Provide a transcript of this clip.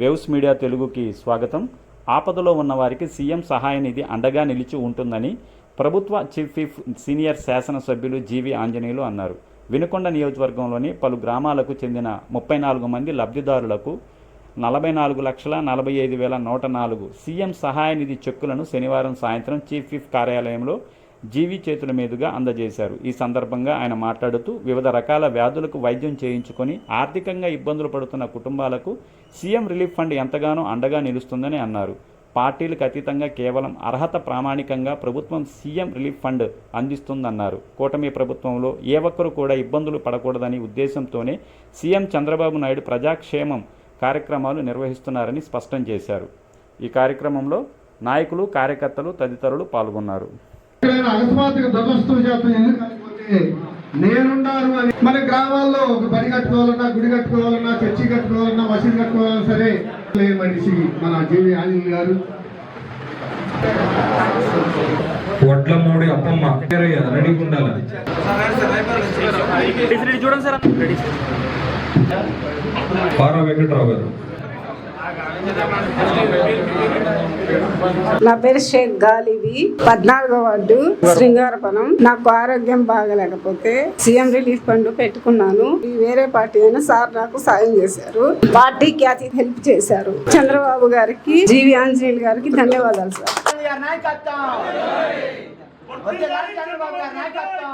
Waves media తెలుగుకి స్వాగతం. ఆపదలో ఉన్న వారికి సీఎం సహాయ నిధి అండగా నిలిచి ఉంటుందని ప్రభుత్వ చీఫ్ చీఫ్ సీనియర్ శాసనసభ్యులు జీవి ఆంజనేయులు అన్నారు. వినుకొండ నియోజకవర్గంలోని పలు గ్రామాలకు చెందిన ముప్పై నాలుగు మంది లబ్ధిదారులకు నలభై నాలుగు లక్షల నలభై ఐదు వేల నూట నాలుగు సీఎం సహాయ నిధి చెక్కులను శనివారం సాయంత్రం చీఫ్ చీఫ్ కార్యాలయంలో జీవి చేతుల మీదుగా అందజేశారు. ఈ సందర్భంగా ఆయన మాట్లాడుతూ వివిధ రకాల వ్యాధులకు వైద్యం చేయించుకొని ఆర్థికంగా ఇబ్బందులు పడుతున్న కుటుంబాలకు సీఎం రిలీఫ్ ఫండ్ ఎంతగానో అండగా నిలుస్తుందని అన్నారు. పార్టీలకు అతీతంగా కేవలం అర్హత ప్రామాణికంగా ప్రభుత్వం సీఎం రిలీఫ్ ఫండ్ అందిస్తుందన్నారు. కూటమి ప్రభుత్వంలో ఏ ఒక్కరు కూడా ఇబ్బందులు పడకూడదని ఉద్దేశంతోనే సీఎం చంద్రబాబు నాయుడు ప్రజాక్షేమం కార్యక్రమాలు నిర్వహిస్తున్నారని స్పష్టం చేశారు. ఈ కార్యక్రమంలో నాయకులు కార్యకర్తలు తదితరులు పాల్గొన్నారు. అకస్మాత్తుగా దురదృష్టం చేత ఎందుకు కాకపోతే నేనున్నాను అని. మన గ్రామాల్లో ఒక బడి కట్టుకోవాలన్నా గుడి కట్టుకోవాలన్నా చర్చి కట్టుకోవాలన్నా మసీదు కట్టుకోవాలన్నా సరే లే మనిషి మన జీవి ఆంజనేయులు గారు? వడ్లమూడి అప్పమ్మ. రెడీగా ఉండాలి. పారా వెంకట్రావు గారు. నా పేరు షేక్ గాలివి. పద్నాలుగో వార్డు శృంగారపురం. నాకు ఆరోగ్యం బాగలేకపోతే సీఎం రిలీఫ్ ఫండ్ పెట్టుకున్నాను. ఈ వేరే పార్టీ అయినా సార్ నాకు సాయం చేశారు. పార్టీకి అతి హెల్ప్ చేశారు. చంద్రబాబు గారికి జీవి ఆంజనేయులు గారికి ధన్యవాదాలు సార్. చంద్రబాబు గారి నాయకత్వం.